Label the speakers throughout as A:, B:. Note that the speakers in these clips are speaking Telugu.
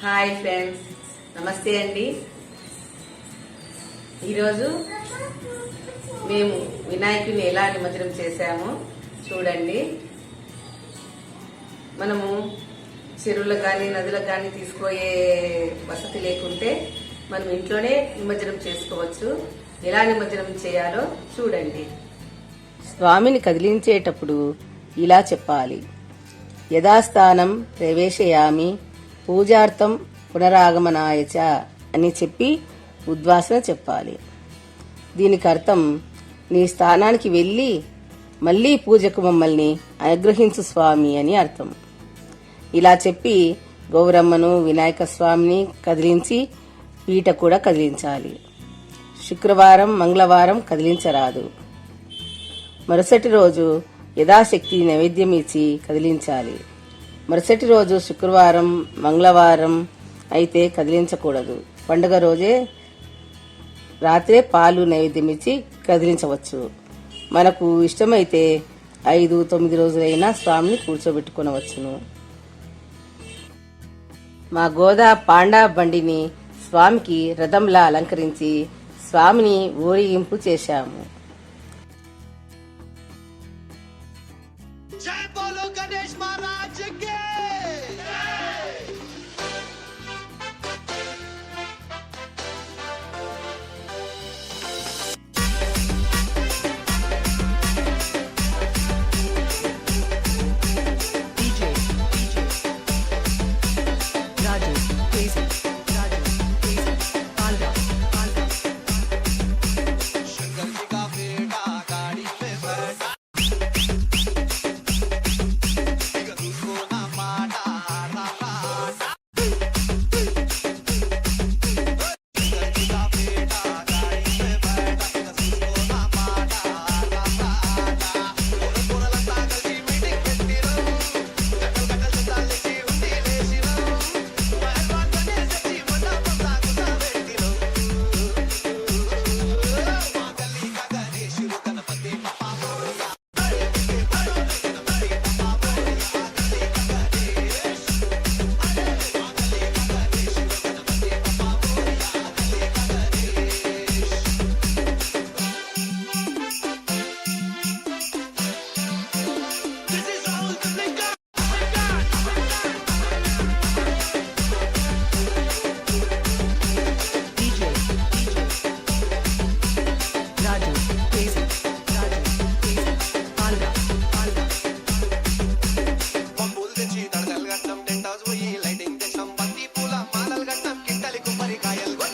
A: హాయ్ ఫ్రెండ్స్ నమస్తే అండి. ఈరోజు మేము వినాయకుని ఎలా నిమజ్జనం చేశామో చూడండి. మనము చెరువులకు కానీ నదులకు కానీ తీసుకోయే వసతి లేకుంటే మనం ఇంట్లోనే నిమజ్జనం చేసుకోవచ్చు. ఎలా నిమజ్జనం చేయాలో చూడండి. స్వామిని కదిలించేటప్పుడు ఇలా చెప్పాలి. యథాస్థానం ప్రవేశయామి పూజార్థం పునరాగమనాయచ అని చెప్పి ఉద్వాసన చెప్పాలి. దీనికి అర్థం నీ స్థానానికి వెళ్ళి మళ్ళీ పూజకు మమ్మల్ని అనుగ్రహించు స్వామి అని అర్థం. ఇలా చెప్పి గౌరమ్మను వినాయక స్వామిని కదిలించి పీట కూడా కదిలించాలి. శుక్రవారం మంగళవారం కదిలించరాదు. మరుసటి రోజు యథాశక్తి నైవేద్యం ఇచ్చి కదిలించాలి. మరుసటి రోజు శుక్రవారం మంగళవారం అయితే కదిలించకూడదు. పండుగ రోజే రాత్రే పాలు నైవేద్యం ఇచ్చి కదిలించవచ్చు. మనకు ఇష్టమైతే ఐదు తొమ్మిది రోజులైనా స్వామిని కూర్చోబెట్టుకునవచ్చును. మా గోదా పాండా బండిని స్వామికి రథంలా అలంకరించి స్వామిని ఊరేగింపు చేశాము.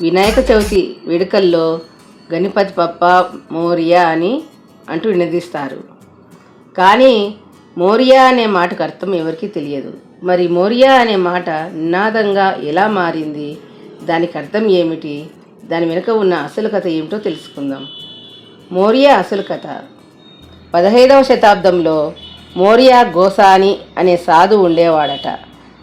A: వినాయక చవితి వేడుకల్లో గణపతి పప్ప మోరియా అని అంటూ వినదీస్తారు కానీ మోరియా అనే మాటకు అర్థం ఎవరికీ తెలియదు. మరి మోరియా అనే మాట నినాదంగా ఎలా మారింది? దానికి అర్థం ఏమిటి? దాని వెనుక ఉన్న అసలు కథ ఏమిటో తెలుసుకుందాం. మోరియా అసలు కథ. పదహైదవ శతాబ్దంలో మోరియా గోసాని అనే సాధు ఉండేవాడట.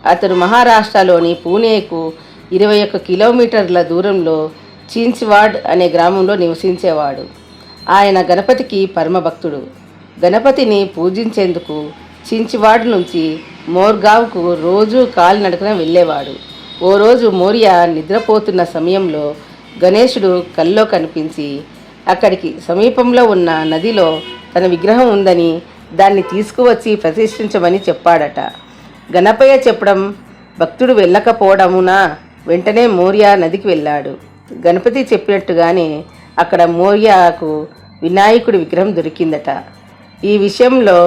A: అతడు మహారాష్ట్రలోని పూణేకు ఇరవై ఒక్క కిలోమీటర్ల దూరంలో చీన్స్వాడ్ అనే గ్రామంలో నివసించేవాడు. ఆయన గణపతికి పరమభక్తుడు. గణపతిని పూజించేందుకు చించివాడ్ నుంచి మోర్గావ్కు రోజు కాలినడకన వెళ్ళేవాడు. ఓ రోజు మోరియా నిద్రపోతున్న సమయంలో గణేశుడు కల్లో కనిపించి అక్కడికి సమీపంలో ఉన్న నదిలో తన విగ్రహం ఉందని దాన్ని తీసుకువచ్చి ప్రతిష్ఠించమని చెప్పాడట. గణపయ్య చెప్పడం భక్తుడు వెళ్ళకపోవడమునా? వెంటనే మోరియా నదికి వెళ్ళాడు. గణపతి చెప్పినట్టుగానే అక్కడ మోరియాకు వినాయకుడి విగ్రహం దొరికిందట. ఈ విషయంలో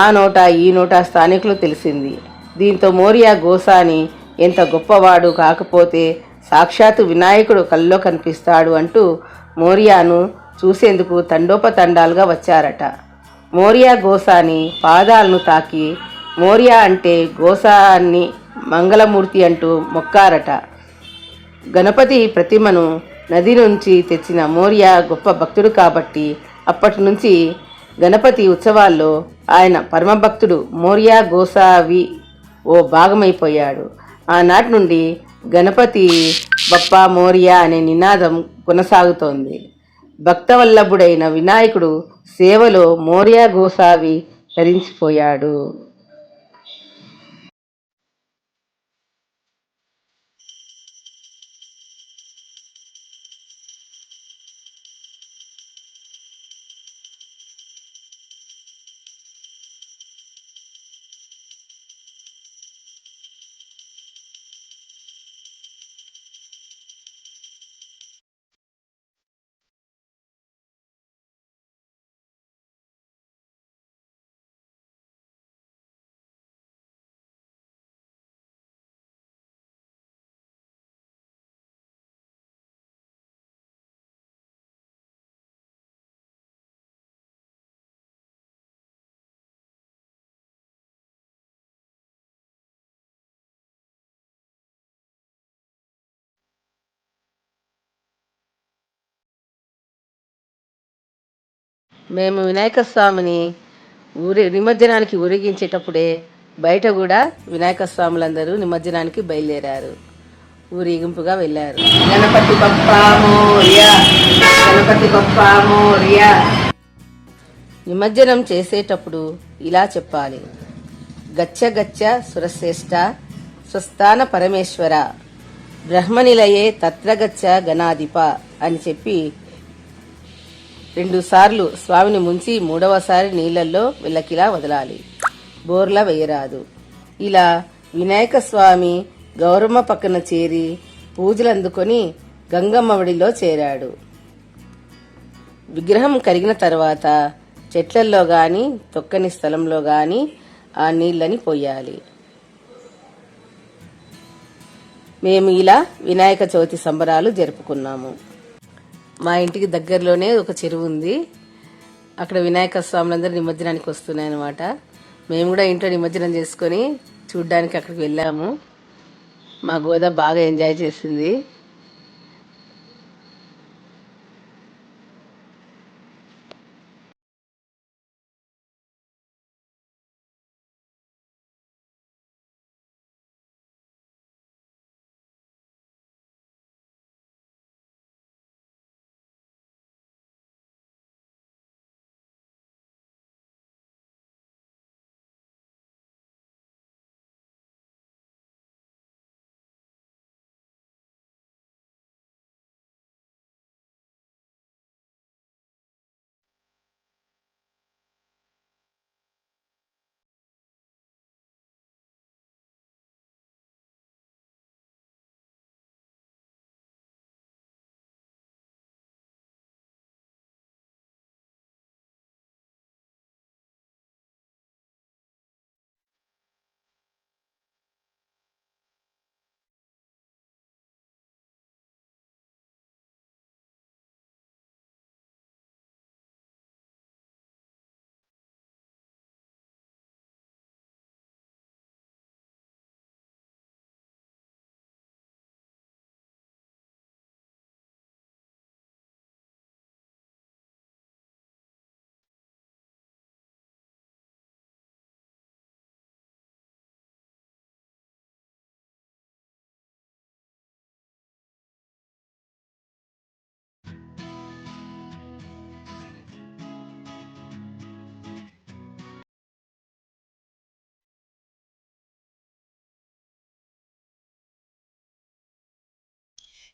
A: ఆ నోట ఈ నోట స్థానికులు తెలిసింది. దీంతో మోరియా గోసాని ఎంత గొప్పవాడు కాకపోతే సాక్షాత్తు వినాయకుడు కల్లో కనిపిస్తాడు అంటూ మోరియాను చూసేందుకు తండోపతండాలుగా వచ్చారట. మోరియా గోసాని పాదాలను తాకి మోరియా అంటే గోసాన్ని మంగళమూర్తి అంటూ మొక్కారట. గణపతి ప్రతిమను నది నుంచి తెచ్చిన మౌర్య గొప్ప భక్తుడు కాబట్టి అప్పటి నుంచి గణపతి ఉత్సవాల్లో ఆయన పరమభక్తుడు మౌర్య గోసావి ఓ భాగమైపోయాడు. ఆనాటి నుండి గణపతి బప్ప మౌర్య అనే నినాదం కొనసాగుతోంది. భక్తవల్లభుడైన వినాయకుడు సేవలో మౌర్య గోసావి తరించిపోయాడు మేము వినాయక స్వామిని ఊరి నిమజ్జనానికి ఊరేగించేటప్పుడే బయట కూడా వినాయక స్వాములందరూ నిమజ్జనానికి బయలుదేరారు. ఊరేగింపుగా వెళ్ళారు. గణపతి బప్ప మోరియా గణపతి బప్ప మోరియా. నిమజ్జనం చేసేటప్పుడు ఇలా చెప్పాలి. గచ్చ గచ్చ సురశ్రేష్ఠ స్వస్థాన పరమేశ్వర బ్రహ్మనిలయే తత్రగచ్చ గణాధిప అని చెప్పి రెండు సార్లు స్వామిని ముంచి మూడవసారి నీళ్ళల్లో విలకిలా వదలాలి. బోర్లా వేయరాదు. ఇలా వినాయక స్వామి గౌరమ్మ పక్కన చేరి పూజలు అందుకొని గంగమ్మవడిలో చేరాడు. విగ్రహం కరిగిన తర్వాత చెట్లల్లో గాని తొక్కని స్థలంలో గాని ఆ నీళ్ళని పోయాలి. మేము ఇలా వినాయక చవితి సంబరాలు జరుపుకున్నాము. మా ఇంటికి దగ్గరలోనే ఒక చెరువు ఉంది. అక్కడ వినాయక స్వాములందరూ నిమజ్జనానికి వస్తున్నాయి అనమాట మేము కూడా ఇంట్లో నిమజ్జనం చేసుకొని చూడ్డానికి అక్కడికి వెళ్ళాము. మా గోద బాగా ఎంజాయ్ చేసింది.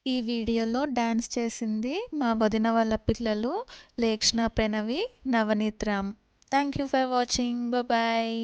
B: ఈ వీడియోలో డ్యాన్స్ చేసింది మా వదిన వాళ్ళ పిల్లలు Lekshana Pranavi Navneet Ram. Thank you for watching bye